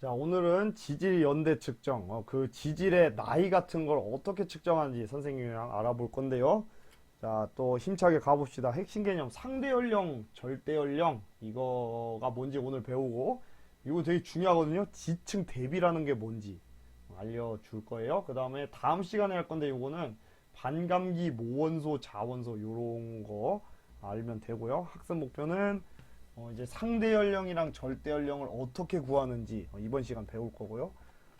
자, 오늘은 지질 연대 측정, 어, 그 지질의 나이 같은 걸 어떻게 측정하는지 선생님이랑 알아볼 건데요. 자, 또 힘차게 가봅시다. 핵심 개념, 상대 연령, 절대 연령, 이거가 뭔지 오늘 배우고, 이거 되게 중요하거든요. 지층 대비라는 게 뭔지 알려줄 거예요. 그 다음에 다음 시간에 할 건데, 이거는 반감기, 모원소, 자원소, 요런 거 알면 되고요. 학습 목표는 어, 이제 상대 연령이랑 절대 연령을 어떻게 구하는지 어, 이번 시간 배울 거고요.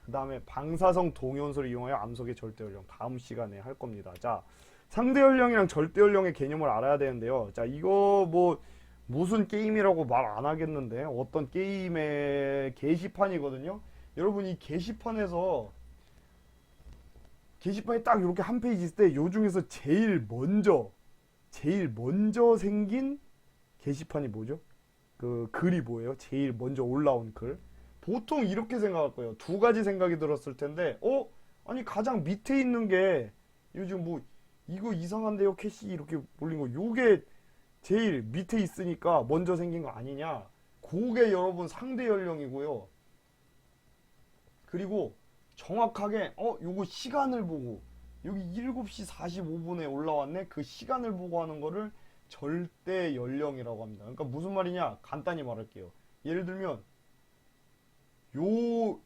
그 다음에 방사성 동요원소를 이용하여 암석의 절대 연령 다음 시간에 할 겁니다. 자, 상대 연령이랑 절대 연령의 개념을 알아야 되는데요. 자, 이거 뭐 무슨 게임이라고 말 안 하겠는데 어떤 게임의 게시판이거든요. 여러분 이 게시판에서 게시판에 딱 이렇게 한 페이지 있을 때 요 중에서 제일 먼저 제일 먼저 생긴 게시판이 뭐죠? 그 글이 뭐예요? 제일 먼저 올라온 글. 보통 이렇게 생각할 거예요. 두 가지 생각이 들었을 텐데, 어? 아니 가장 밑에 있는 게 요즘 뭐 이거 이상한데요, 캐시 이렇게 올린 거. 요게 제일 밑에 있으니까 먼저 생긴 거 아니냐? 그게 여러분 상대 연령이고요. 그리고 정확하게 어, 요거 시간을 보고 여기 7시 45분에 올라왔네. 그 시간을 보고 하는 거를 절대 연령이라고 합니다. 그러니까 무슨 말이냐? 간단히 말할게요. 예를 들면 요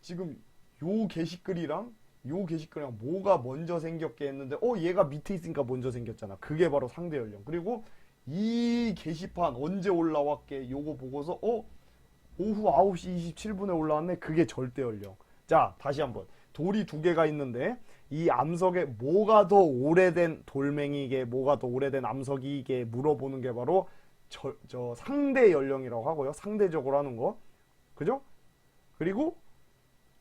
지금 요 게시글이랑 요 게시글이랑 뭐가 먼저 생겼게 했는데 어 얘가 밑에 있으니까 먼저 생겼잖아. 그게 바로 상대 연령. 그리고 이 게시판 언제 올라왔게 요거 보고서 어 오후 9시 27분에 올라왔네. 그게 절대 연령. 자, 다시 한번. 돌이 두 개가 있는데 이 암석에 뭐가 더 오래된 돌멩이게 뭐가 더 오래된 암석이게 물어보는 게 바로 저, 저 상대 연령이라고 하고요. 상대적으로 하는 거. 그죠? 그리고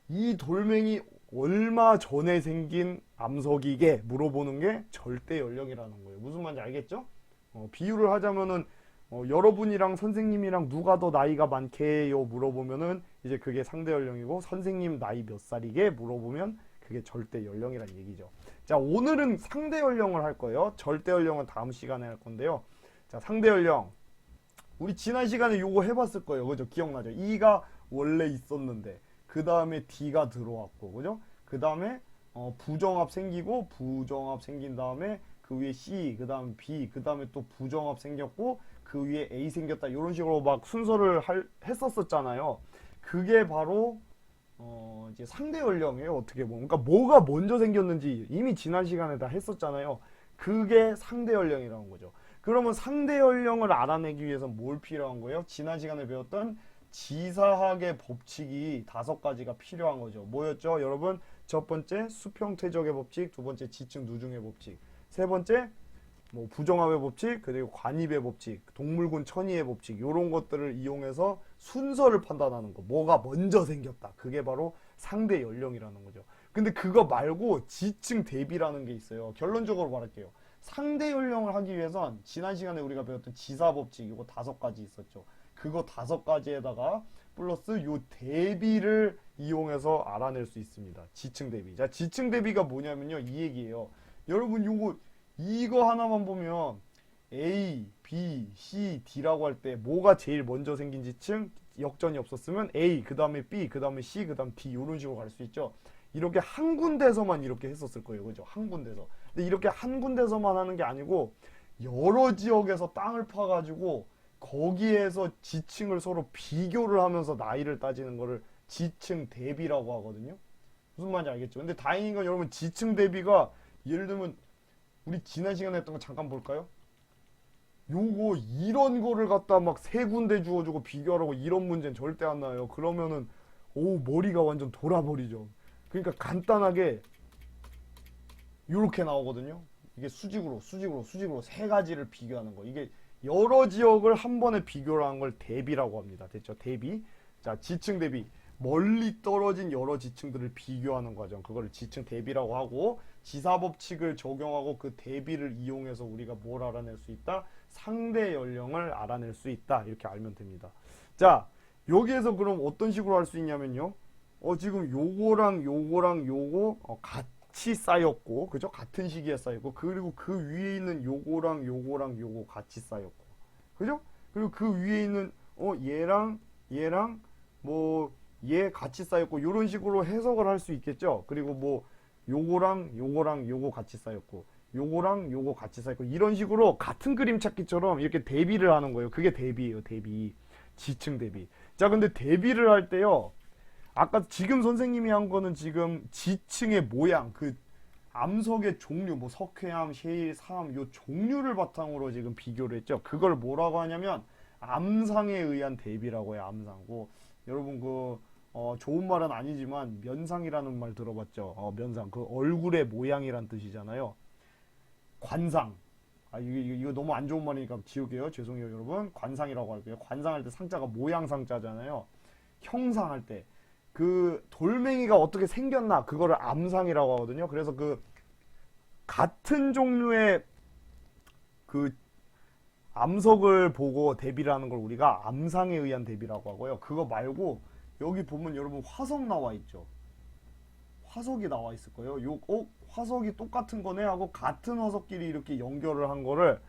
이 돌멩이 얼마 전에 생긴 암석이게 물어보는 게 절대 연령이라는 거예요. 무슨 말인지 알겠죠? 어, 비유를 하자면은 어, 여러분이랑 선생님이랑 누가 더 나이가 많게요 물어보면은 이제 그게 상대 연령이고 선생님 나이 몇 살이게 물어보면 그게 절대 연령이란 얘기죠. 자, 오늘은 상대 연령을 할 거예요. 절대 연령은 다음 시간에 할 건데요. 자, 상대 연령. 우리 지난 시간에 요거 해봤을 거예요. 그죠? 기억나죠? E가 원래 있었는데, 그 다음에 D가 들어왔고, 그죠? 그 다음에, 어, 부정합 생기고, 부정합 생긴 다음에, 그 위에 C, 그 다음 B, 그 다음에 또 부정합 생겼고, 그 위에 A 생겼다. 이런 식으로 막 순서를 할, 했었었잖아요. 그게 바로, 어, 이제 상대 연령이에요. 어떻게 보면. 그러니까 뭐가 먼저 생겼는지 이미 지난 시간에 다 했었잖아요. 그게 상대 연령이라는 거죠. 그러면 상대 연령을 알아내기 위해서 뭘 필요한 거예요? 지난 시간에 배웠던 지사학의 법칙이 다섯 가지가 필요한 거죠. 뭐였죠? 여러분, 첫 번째 수평 퇴적의 법칙, 두 번째 지층 누중의 법칙, 세 번째 뭐 부정합의 법칙, 그리고 관입의 법칙, 동물군 천의의 법칙 이런 것들을 이용해서 순서를 판단하는 거. 뭐가 먼저 생겼다. 그게 바로 상대 연령이라는 거죠. 근데 그거 말고 지층 대비라는 게 있어요. 결론적으로 말할게요. 상대 연령을 하기 위해선 지난 시간에 우리가 배웠던 지사 법칙 이거 다섯 가지 있었죠. 그거 다섯 가지에다가 플러스 요 대비를 이용해서 알아낼 수 있습니다. 지층 대비. 자, 지층 대비가 뭐냐면요. 이 얘기예요. 여러분 요거 이거 하나만 보면 A, B, C, D라고 할 때 뭐가 제일 먼저 생긴 지층 역전이 없었으면 A, 그 다음에 B, 그 다음에 C, 그 다음 D 이런 식으로 갈 수 있죠. 이렇게 한 군데서만 이렇게 했었을 거예요. 그죠? 한 군데서. 근데 이렇게 한 군데서만 하는 게 아니고 여러 지역에서 땅을 파가지고 거기에서 지층을 서로 비교를 하면서 나이를 따지는 거를 지층 대비라고 하거든요. 무슨 말인지 알겠죠? 근데 다행인 건 여러분 지층 대비가 예를 들면 우리 지난 시간에 했던 거 잠깐 볼까요? 요거 이런 거를 갖다 막 세 군데 주어주고 비교하라고 이런 문제는 절대 안 나요. 그러면은 오 머리가 완전 돌아버리죠. 그러니까 간단하게 요렇게 나오거든요. 이게 수직으로 수직으로 수직으로 세 가지를 비교하는 거. 이게 여러 지역을 한 번에 비교를 하는 걸 대비라고 합니다. 됐죠? 대비. 자, 지층 대비. 멀리 떨어진 여러 지층들을 비교하는 과정. 그거를 지층 대비라고 하고 지사 법칙을 적용하고 그 대비를 이용해서 우리가 뭘 알아낼 수 있다? 상대 연령을 알아낼 수 있다. 이렇게 알면 됩니다. 자, 여기에서 그럼 어떤 식으로 할 수 있냐면요. 어, 지금 요거랑 요거랑 요거 어, 같이 쌓였고, 그죠? 같은 시기에 쌓였고, 그리고 그 위에 있는 요거랑 요거랑 요거 같이 쌓였고, 그죠? 그리고 그 위에 있는 어, 얘랑 얘랑 뭐 얘 같이 쌓였고 이런 식으로 해석을 할 수 있겠죠. 그리고 뭐 요거랑 요거랑 요거 같이 쌓였고 요거랑 요거 같이 쌓였고 이런 식으로 같은 그림 찾기처럼 이렇게 대비를 하는 거예요. 그게 대비예요. 대비. 지층 대비. 자, 근데 대비를 할 때요. 아까 지금 선생님이 한 거는 지금 지층의 모양, 그 암석의 종류, 뭐 석회암, 셰일, 사암 요 종류를 바탕으로 지금 비교를 했죠. 그걸 뭐라고 하냐면 암상에 의한 대비라고 해요. 암상고 여러분 그 어, 좋은 말은 아니지만 면상이라는 말 들어봤죠. 어, 면상 그 얼굴의 모양이란 뜻이잖아요. 관상. 아 이거, 이거, 너무 안 좋은 말이니까 지울게요. 죄송해요, 여러분. 관상이라고 할게요. 관상할 때 상자가 모양 상자잖아요. 형상할 때. 그 돌멩이가 어떻게 생겼나 그거를 암상이라고 하거든요. 그래서 그 같은 종류의 그 암석을 보고 대비를 하는 걸 우리가 암상에 의한 대비라고 하고요. 그거 말고 여기 보면 여러분 화석 나와 있죠. 화석이 나와 있을 거예요. 요, 어, 화석이 똑같은 거네 하고 같은 화석끼리 이렇게 연결을 한 거를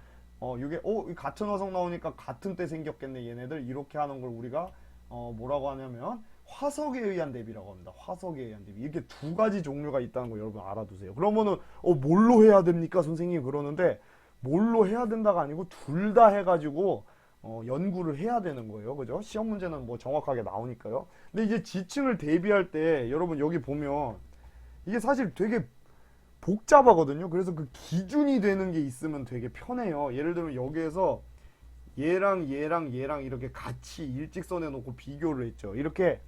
어, 이게 어, 이 같은 화석 나오니까 같은 때 생겼겠네 얘네들 이렇게 하는 걸 우리가 어, 뭐라고 하냐면 화석에 의한 대비라고 합니다. 화석에 의한 대비. 이렇게 두 가지 종류가 있다는 거 여러분 알아두세요. 그러면은 어 뭘로 해야 됩니까? 선생님이 그러는데 뭘로 해야 된다가 아니고 둘 다 해가지고 어, 연구를 해야 되는 거예요. 그죠? 시험 문제는 뭐 정확하게 나오니까요. 근데 이제 지층을 대비할 때 여러분 여기 보면 이게 사실 되게 복잡하거든요. 그래서 그 기준이 되는 게 있으면 되게 편해요. 예를 들면 여기에서 얘랑 얘랑 얘랑 이렇게 같이 일직선에 놓고 비교를 했죠. 이렇게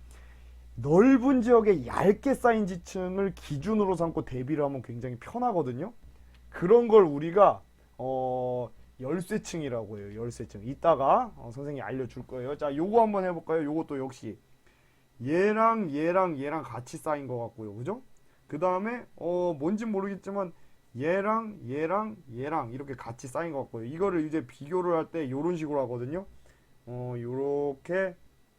넓은 지역에 얇게 쌓인 지층을 기준으로 삼고 대비를 하면 굉장히 편하거든요. 그런 걸 우리가 어 열쇠층이라고 해요. 열쇠층. 이따가 어, 선생님이 알려줄 거예요. 자, 요거 한번 해볼까요? 요것도 역시 얘랑 얘랑 얘랑 같이 쌓인 것 같고요. 그죠? 그 다음에 어 뭔진 모르겠지만 얘랑 얘랑 얘랑 이렇게 같이 쌓인 것 같고요. 이거를 이제 비교를 할 때 요런 식으로 하거든요. 어 요렇게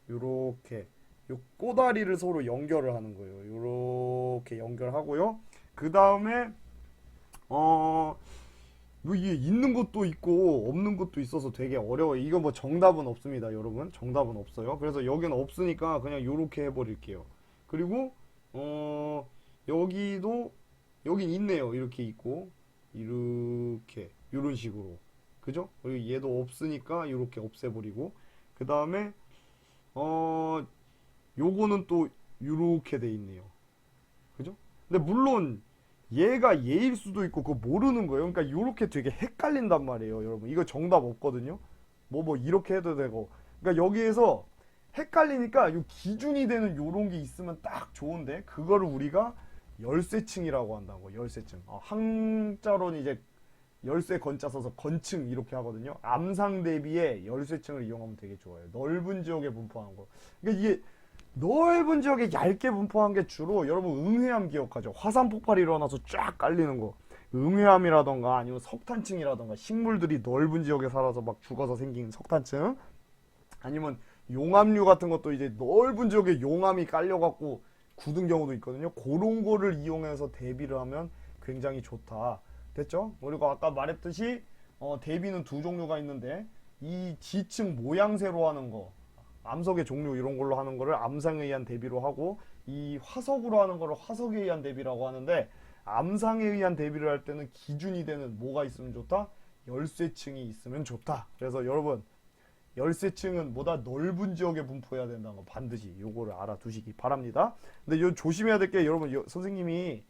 요렇게 요 꼬다리를 서로 연결을 하는 거예요. 요렇게 연결하고요. 그 다음에 어, 뭐 이게 있는 것도 있고 없는 것도 있어서 되게 어려워요. 이거 뭐 정답은 없습니다, 여러분. 정답은 없어요. 그래서 여기는 없으니까 그냥 요렇게 해버릴게요. 그리고 어, 여기도 여긴 있네요. 이렇게 있고 이렇게 요런 식으로 그죠? 그리고 얘도 없으니까 이렇게 없애버리고 그 다음에 어 요거는 또 요렇게 돼 있네요. 그죠? 근데 물론 얘가 얘일 수도 있고 그거 모르는 거예요. 그러니까 요렇게 되게 헷갈린단 말이에요, 여러분. 이거 정답 없거든요. 뭐뭐 이렇게 해도 되고. 그러니까 여기에서 헷갈리니까 요 기준이 되는 요런 게 있으면 딱 좋은데 그거를 우리가 열쇠층이라고 한다고. 열쇠층. 어, 한자로는 이제 열쇠 건자 써서 건층 이렇게 하거든요. 암상 대비에 열쇠층을 이용하면 되게 좋아요. 넓은 지역에 분포하는 거. 그러니까 이게 넓은 지역에 얇게 분포한 게 주로 여러분 응회암 기억하죠? 화산 폭발이 일어나서 쫙 깔리는 거. 응회암이라던가 아니면 석탄층이라던가 식물들이 넓은 지역에 살아서 막 죽어서 생긴 석탄층. 아니면 용암류 같은 것도 이제 넓은 지역에 용암이 깔려갖고 굳은 경우도 있거든요. 그런 거를 이용해서 대비를 하면 굉장히 좋다. 됐죠? 그리고 아까 말했듯이 어, 대비는 두 종류가 있는데 이 지층 모양새로 하는 거 암석의 종류 이런 걸로 하는 거를 암상에 의한 대비로 하고 이 화석으로 하는 거를 화석에 의한 대비라고 하는데 암상에 의한 대비를 할 때는 기준이 되는 뭐가 있으면 좋다? 열쇠층이 있으면 좋다. 그래서 여러분 열쇠층은 보다 넓은 지역에 분포해야 된다는 거 반드시 요거를 알아두시기 바랍니다. 근데 요 조심해야 될 게 여러분 요- 선생님이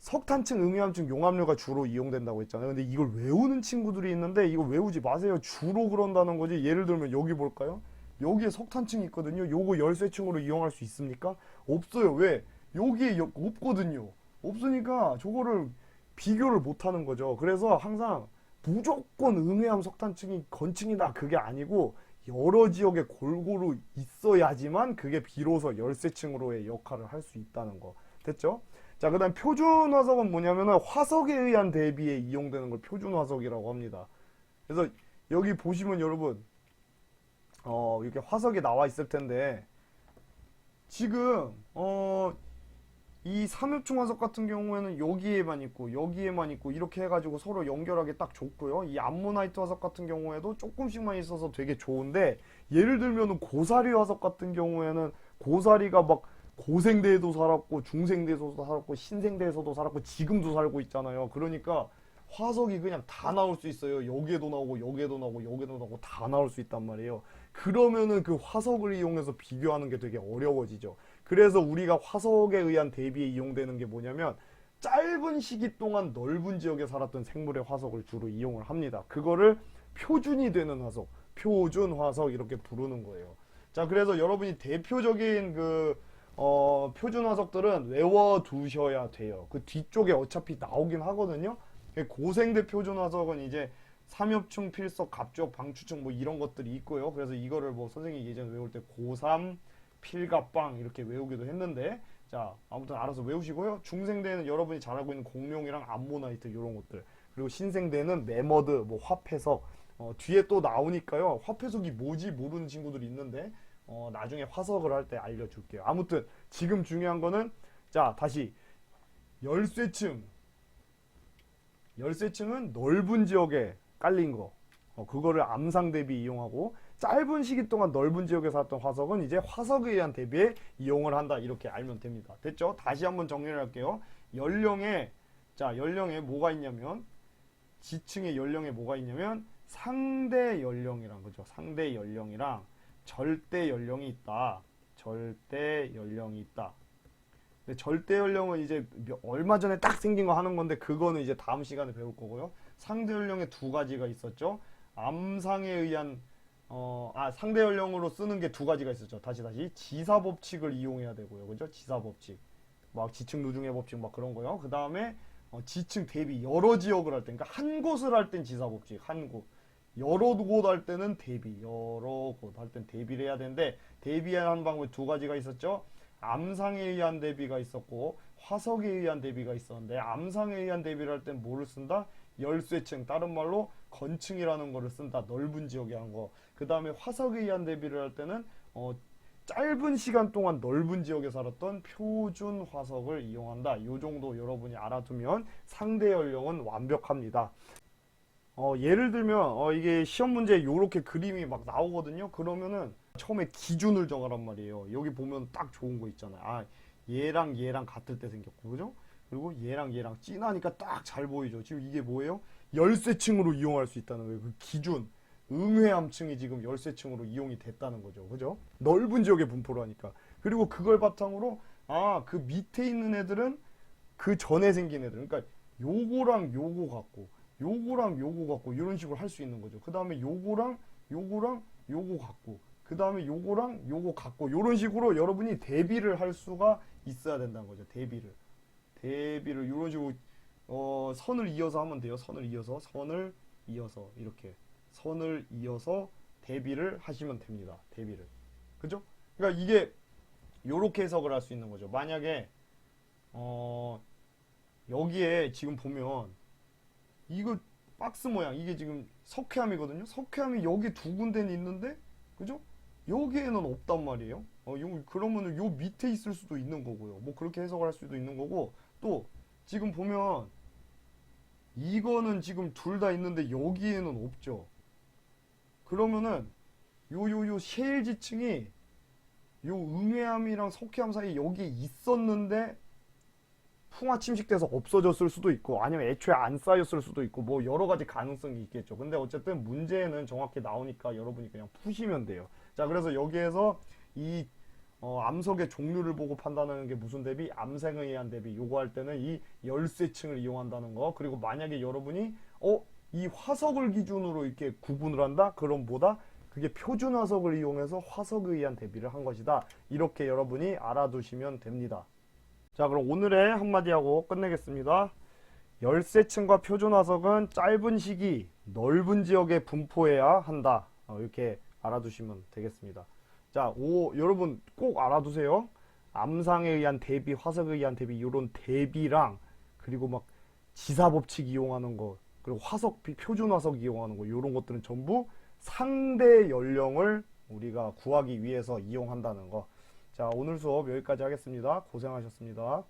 석탄층, 응유암층, 용암류가 주로 이용된다고 했잖아요. 근데 이걸 외우는 친구들이 있는데 이거 외우지 마세요. 주로 그런다는 거지. 예를 들면 여기 볼까요? 여기에 석탄층이 있거든요. 요거 열쇠층으로 이용할 수 있습니까? 없어요. 왜? 여기에 여- 없거든요. 없으니까 저거를 비교를 못 하는 거죠. 그래서 항상 무조건 응해암 석탄층이 건층이다 그게 아니고 여러 지역에 골고루 있어야지만 그게 비로소 열쇠층으로의 역할을 할 수 있다는 거 됐죠? 자 그 다음 표준 화석은 뭐냐면은 화석에 의한 대비에 이용되는 걸 표준 화석이라고 합니다. 그래서 여기 보시면 여러분 어 이렇게 화석이 나와 있을 텐데 지금 어 이 삼엽충 화석 같은 경우에는 여기에만 있고 여기에만 있고 이렇게 해가지고 서로 연결하기 딱 좋고요. 이 암모나이트 화석 같은 경우에도 조금씩만 있어서 되게 좋은데 예를 들면은 고사리 화석 같은 경우에는 고사리가 막 고생대에도 살았고 중생대에서도 살았고 신생대에서도 살았고 지금도 살고 있잖아요. 그러니까 화석이 그냥 다 나올 수 있어요. 여기에도 나오고 여기에도 나오고 여기에도 나오고 다 나올 수 있단 말이에요. 그러면은 그 화석을 이용해서 비교하는 게 되게 어려워지죠. 그래서 우리가 화석에 의한 대비에 이용되는 게 뭐냐면 짧은 시기 동안 넓은 지역에 살았던 생물의 화석을 주로 이용을 합니다. 그거를 표준이 되는 화석, 표준 화석 이렇게 부르는 거예요. 자, 그래서 여러분이 대표적인 그 어, 표준 화석들은 외워 두셔야 돼요. 그 뒤쪽에 어차피 나오긴 하거든요. 고생대 표준 화석은 이제 삼엽충, 필석, 갑족, 방추충 뭐 이런 것들이 있고요. 그래서 이거를 뭐 선생님이 예전에 외울 때 고3, 필갑방 이렇게 외우기도 했는데 자 아무튼 알아서 외우시고요. 중생대는 여러분이 잘 알고 있는 공룡이랑 암모나이트 이런 것들 그리고 신생대는 매머드, 뭐 화폐석 어, 뒤에 또 나오니까요. 화폐석이 뭐지 모르는 친구들이 있는데 어, 나중에 화석을 할 때 알려줄게요. 아무튼 지금 중요한 거는 자 다시 열쇠층 열쇠층은 넓은 지역에 깔린 거 어, 그거를 암상 대비 이용하고 짧은 시기 동안 넓은 지역에 살았던 화석은 이제 화석에 의한 대비에 이용을 한다 이렇게 알면 됩니다. 됐죠? 다시 한번 정리를 할게요. 연령에 자 연령에 뭐가 있냐면 지층의 연령에 뭐가 있냐면 상대 연령이랑 그죠? 상대 연령이랑 절대 연령이 있다. 절대 연령이 있다. 근데 절대 연령은 이제 몇- 얼마 전에 딱 생긴 거 하는 건데 그거는 이제 다음 시간에 배울 거고요. 상대 연령에 두 가지가 있었죠. 암상에 의한 어, 아, 상대 연령으로 쓰는 게 두 가지가 있었죠. 다시 다시 지사 법칙을 이용해야 되고요. 그죠? 지사 법칙. 막 지층 누중의 법칙 막 그런 거요. 그다음에 어, 지층 대비 여러 지역을 할 때, 그러니까 한 곳을 할 땐 지사 법칙, 한 곳. 여러 곳 할 때는 대비, 여러 곳 할 땐 대비를 해야 되는데 대비하는 방법이 두 가지가 있었죠. 암상에 의한 대비가 있었고 화석에 의한 대비가 있었는데 암상에 의한 대비를 할 땐 뭐를 쓴다? 열쇠층, 다른 말로 건층이라는 거를 쓴다. 넓은 지역에 한 거. 그 다음에 화석에 의한 대비를 할 때는 어, 짧은 시간 동안 넓은 지역에 살았던 표준 화석을 이용한다. 이 정도 여러분이 알아두면 상대 연령은 완벽합니다. 어, 예를 들면 어, 이게 시험 문제에 이렇게 그림이 막 나오거든요. 그러면은 처음에 기준을 정하란 말이에요. 여기 보면 딱 좋은 거 있잖아요. 아, 얘랑 얘랑 같을 때 생겼고, 그죠? 그리고 얘랑 얘랑 진하니까 딱 잘 보이죠. 지금 이게 뭐예요? 열쇠층으로 이용할 수 있다는 거예요. 그 기준. 응회암층이 지금 열쇠층으로 이용이 됐다는 거죠. 그죠? 넓은 지역에 분포를 하니까. 그리고 그걸 바탕으로 아, 그 밑에 있는 애들은 그 전에 생긴 애들. 그러니까 요거랑 요거 같고 요거랑 요거 같고 이런 식으로 할 수 있는 거죠. 그 다음에 요거랑 요거랑 요거 같고 그 다음에 요거랑 요거 같고 이런 식으로 여러분이 대비를 할 수가 있어야 된다는 거죠. 대비를. 대비를 이런 식으로 어, 선을 이어서 하면 돼요. 선을 이어서 선을 이어서 이렇게 선을 이어서 대비를 하시면 됩니다. 대비를. 그죠? 그러니까 이게 요렇게 해석을 할 수 있는 거죠. 만약에 어 여기에 지금 보면 이거 박스 모양 이게 지금 석회암이거든요. 석회암이 여기 두 군데는 있는데 그죠? 여기에는 없단 말이에요. 어, 요, 그러면은 요 밑에 있을 수도 있는 거고요. 뭐 그렇게 해석을 할 수도 있는 거고 또 지금 보면 이거는 지금 둘 다 있는데 여기에는 없죠. 그러면은 요요요 셰일 지층이 요 응해암이랑 석회암 사이에 여기에 있었는데 풍화 침식돼서 없어졌을 수도 있고 아니면 애초에 안 쌓였을 수도 있고 뭐 여러 가지 가능성이 있겠죠. 근데 어쨌든 문제는 정확히 나오니까 여러분이 그냥 푸시면 돼요. 자, 그래서 여기에서 이 어, 암석의 종류를 보고 판단하는 게 무슨 대비? 암생에 의한 대비. 요거 할 때는 이 열쇠층을 이용한다는 거. 그리고 만약에 여러분이 어, 이 화석을 기준으로 이렇게 구분을 한다? 그럼 뭐다? 그게 표준 화석을 이용해서 화석에 의한 대비를 한 것이다. 이렇게 여러분이 알아두시면 됩니다. 자, 그럼 오늘의 한마디 하고 끝내겠습니다. 열쇠층과 표준 화석은 짧은 시기, 넓은 지역에 분포해야 한다. 어, 이렇게 알아두시면 되겠습니다. 자, 오, 여러분 꼭 알아두세요. 암상에 의한 대비, 화석에 의한 대비, 이런 대비랑 그리고 막 지사 법칙 이용하는 거, 그리고 화석, 비- 표준 화석 이용하는 거, 이런 것들은 전부 상대 연령을 우리가 구하기 위해서 이용한다는 거. 자, 오늘 수업 여기까지 하겠습니다. 고생하셨습니다.